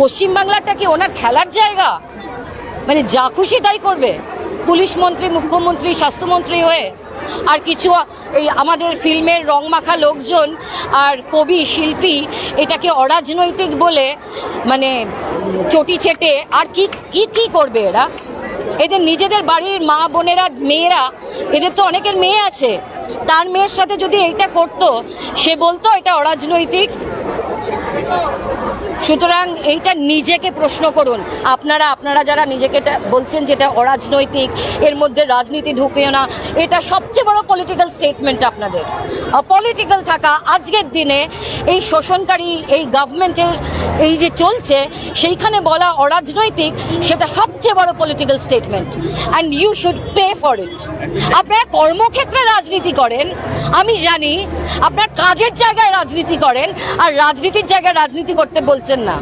পশ্চিমবাংলাটা কি ওনার খেলার জায়গা? মানে যা খুশি তাই করবে। পুলিশ মন্ত্রী, মুখ্যমন্ত্রী, স্বাস্থ্যমন্ত্রী হয়ে আর কিছু এই আমাদের ফিল্মের রংমাখা লোকজন আর কবি, শিল্পী এটাকে অরাজনৈতিক বলে মানে চটি চেটে আর কি কি কি করবে এরা? এদের নিজেদের বাড়ির মা বোনেরা, মেয়েরা, এদের তো অনেকের মেয়ে আছে। তার মেয়ের সাথে যদি এইটা করতো, সে বলতো এটা অরাজনৈতিক। সুতরাং এইটা নিজেকে প্রশ্ন করুন। আপনারা আপনারা যারা নিজেকে বলছেন যেটা অরাজনৈতিক, এর মধ্যে রাজনীতি ঢুকিও না, এটা সবচেয়ে বড় পলিটিক্যাল স্টেটমেন্ট আপনাদের। পলিটিক্যাল থাকা আজকের দিনে এই শোষণকারী, এই গভর্নমেন্টের এই যে চলছে, সেইখানে বলা অরাজনৈতিক, সেটা সবচেয়ে বড় political statement and you should pay for it আপনারা কর্মক্ষেত্রে রাজনীতি করেন, আমি জানি, আপনার কাজের জায়গায় রাজনীতি করেন, আর রাজনীতির জায়গায় রাজনীতি করতে বলছেন না।